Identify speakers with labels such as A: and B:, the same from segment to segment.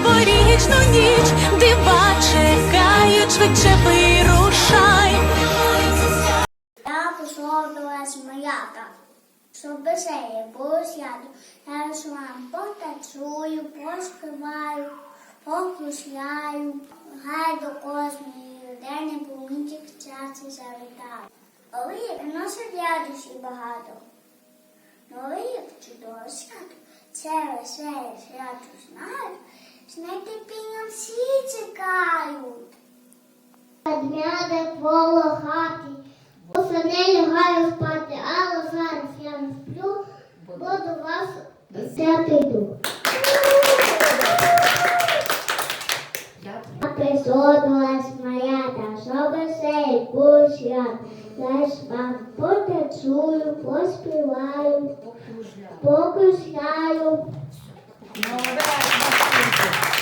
A: новорічну ніч, дива чекають, швидше вирушай.
B: Я пословилась моята, щоб веселі було свято. Я ж вам потанцюю, поспіваю, покрушляю. Гай до кожної людини помітик часі завітав. Рік приносить радості багато. Новий рік чудове свято. Це веселе свято знають. З нетерпінням всі чекають. Дня де коло хати. Усе не лягаю спати, але зараз я не сплю, бо до вас свято йду. А присодилась моя та що веселі. Я ж вам потанцюю, поспіваю, покушаю.
C: Thank you.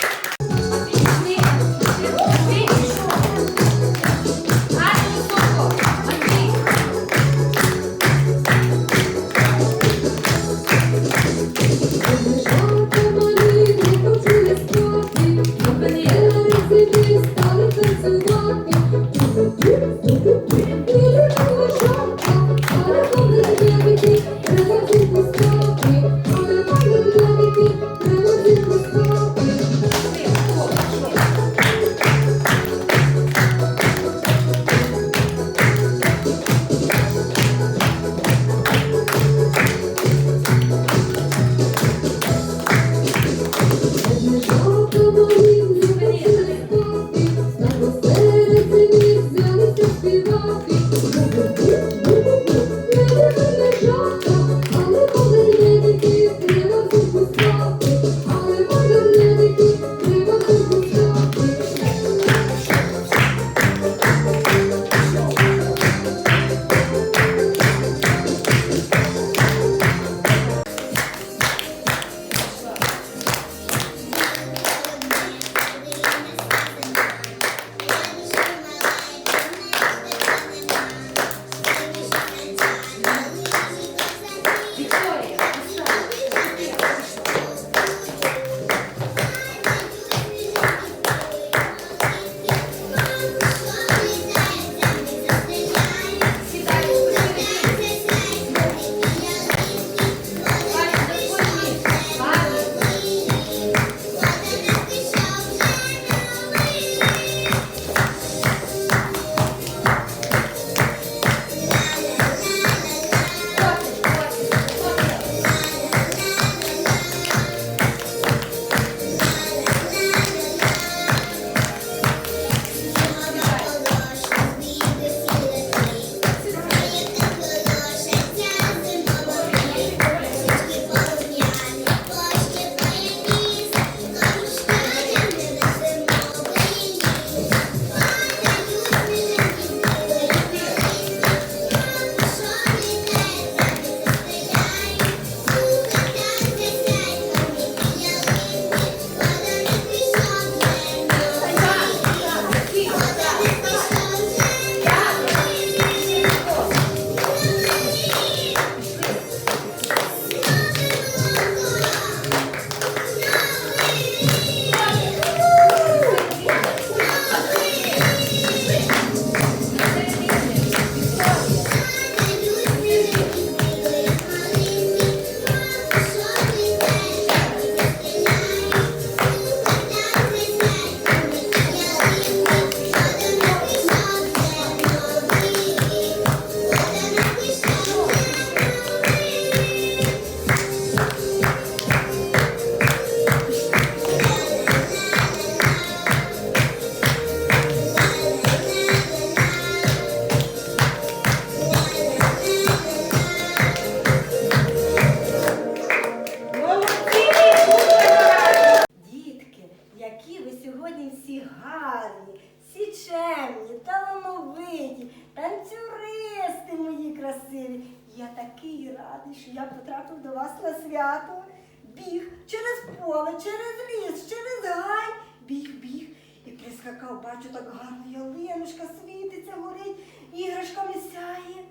C: радий, що я потрапив до вас на свято, біг через поле, через ліс, через гай, біг, біг і прискакав, бачу, так гарно ялиночка світиться, горить, іграшками сяє.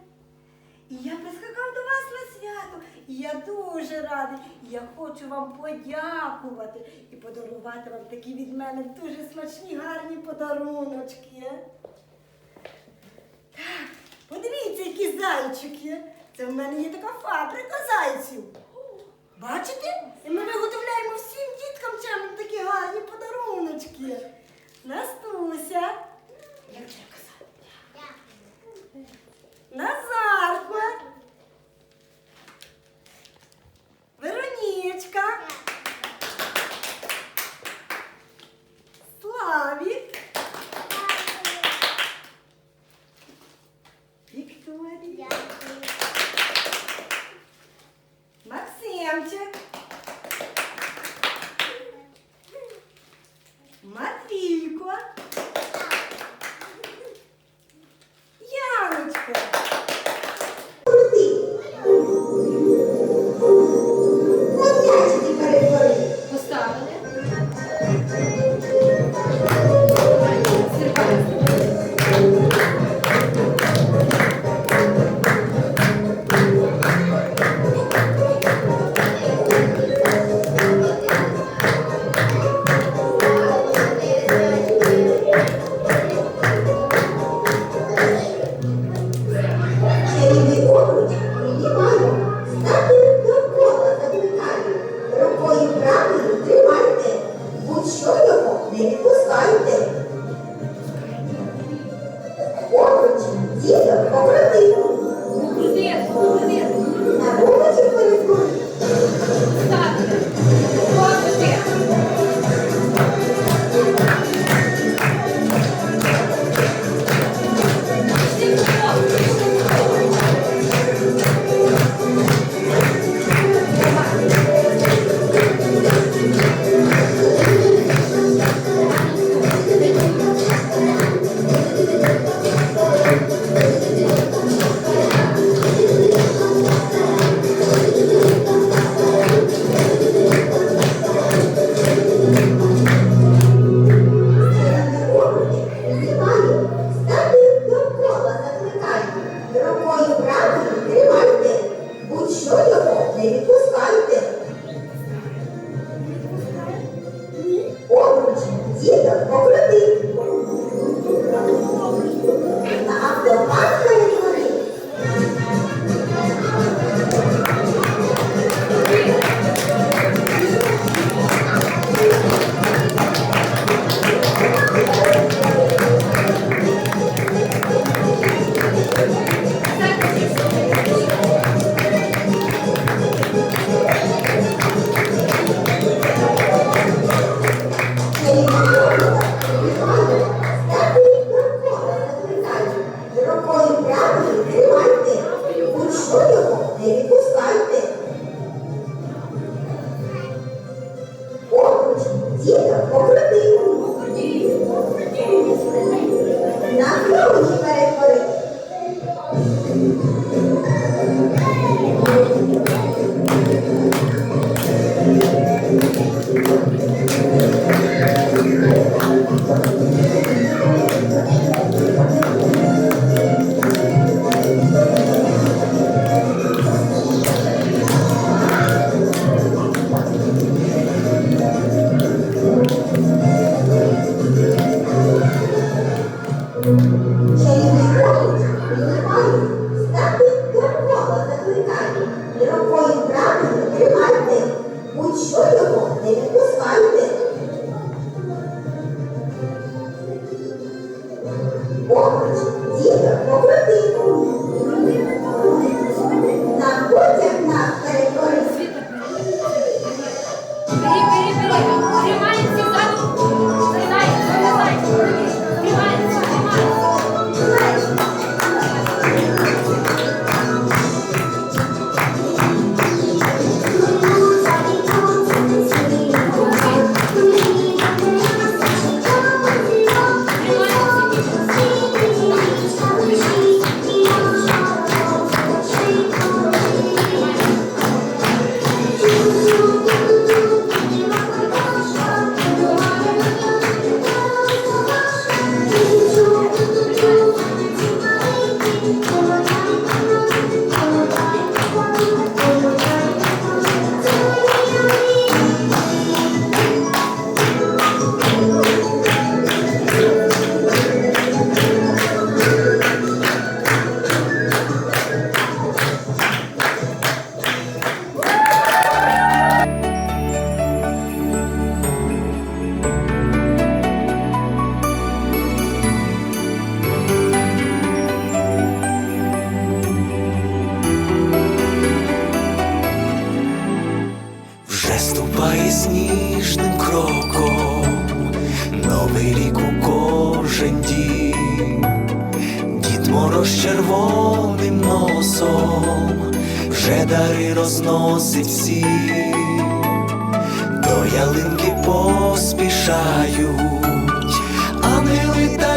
C: І я прискакав до вас на свято. І
D: я дуже радий. І я хочу вам подякувати і подарувати вам такі від мене дуже смачні, гарні подаруночки. Так, подивіться, які зайчики. Це в мене є така фабрика зайців. Бачите? І ми виготовляємо всім діткам чемним такі гарні подаруночки. Настуся. Назарка. Веронічка. Славік. Вікторія.
E: bence vida, outra vida.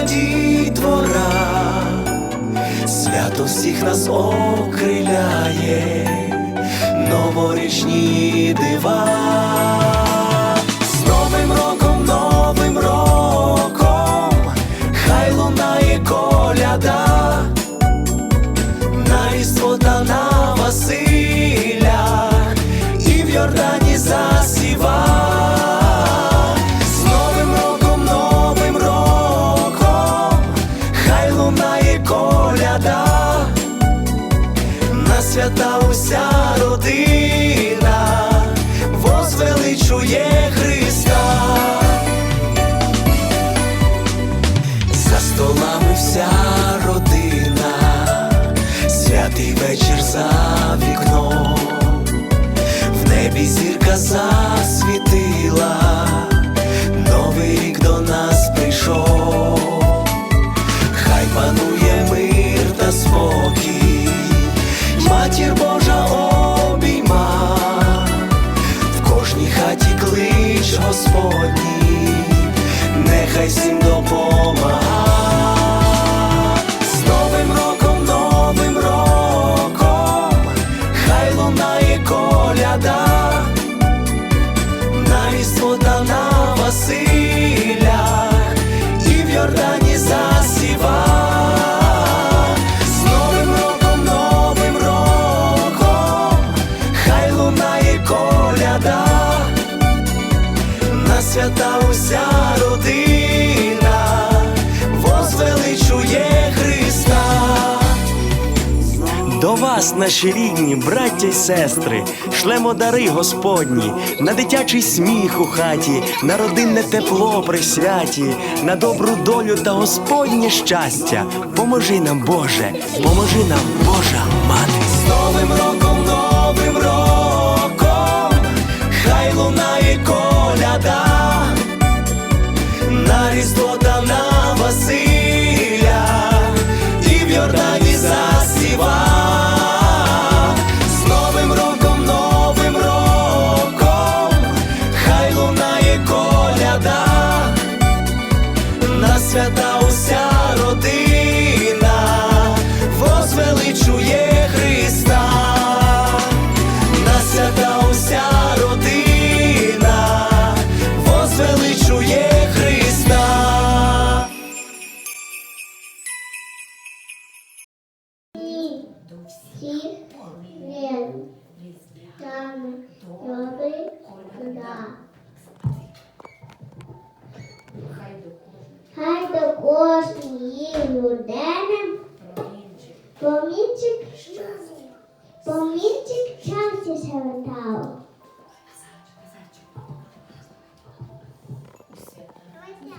E: Дітвора, свято всіх нас окриляє, новорічні дива. Родина возвеличує Христа. За столами вся родина, святий вечір за вікном, в небі зірка засвітила, новий рік до нас прийшов, хай панує мир та спокій, матір Божа Господній, нехай всім допомага.
F: Наші рідні, браття й сестри, шлемо дари Господні, на дитячий сміх у хаті, на родинне тепло при святі, на добру долю та Господнє щастя. Поможи нам, Боже, поможи нам, Божа мати.
E: З Новим роком, новим роком, хай лунає коляда, на Різдво та на Василя,
B: помінчик. Помінчик щастя завертав.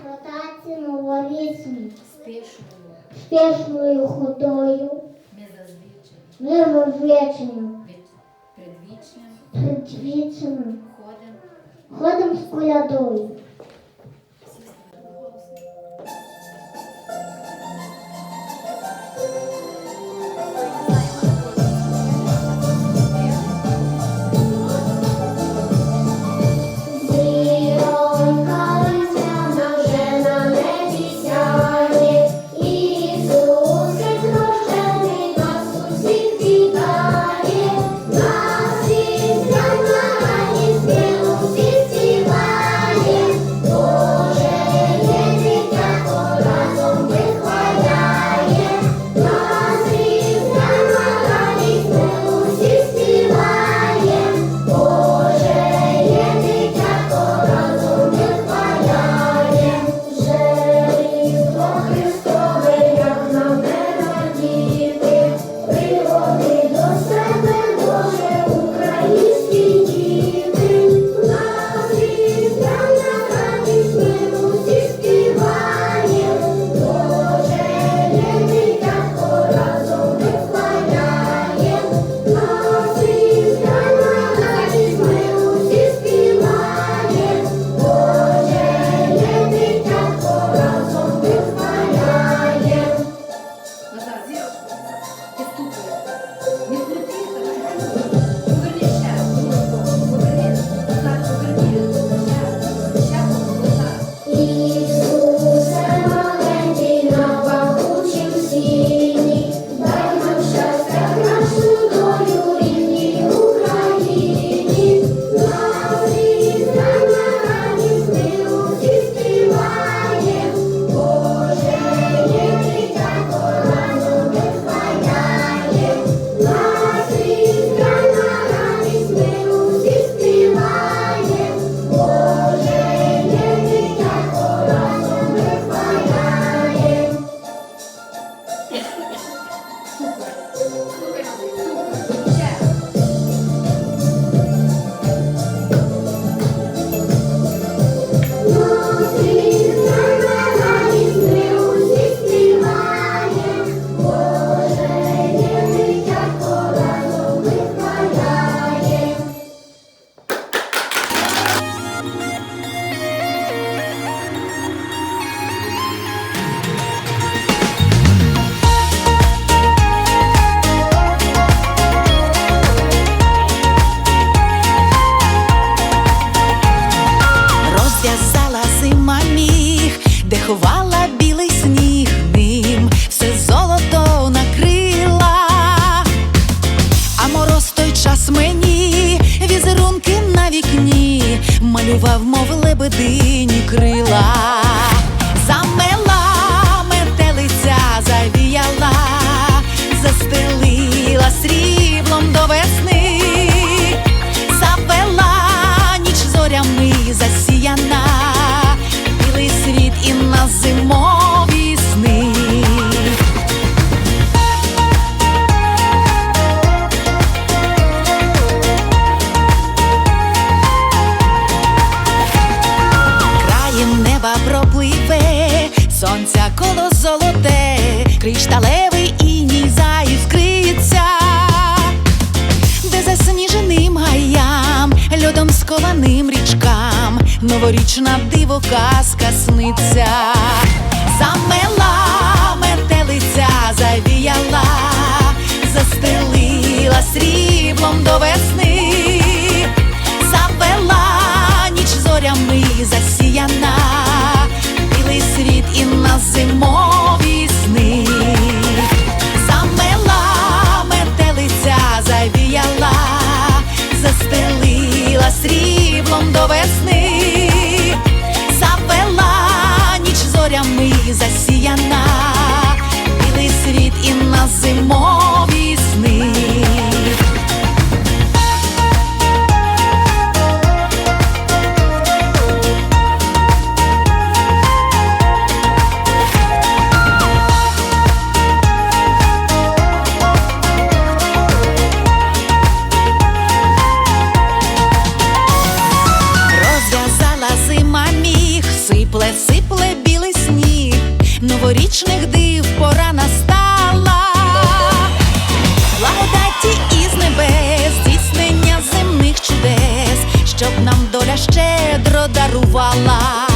B: Святаці новорічні, спішною ходою, мировеченню, предвічним, ходом з колядою.
A: малював, мов лебедині крила. Новорічна диво казка сниться, замела метелиця, завіяла, застелила сріблом до весни, завела ніч зорями засіяна, білий світ і на зимові щедро дарувала.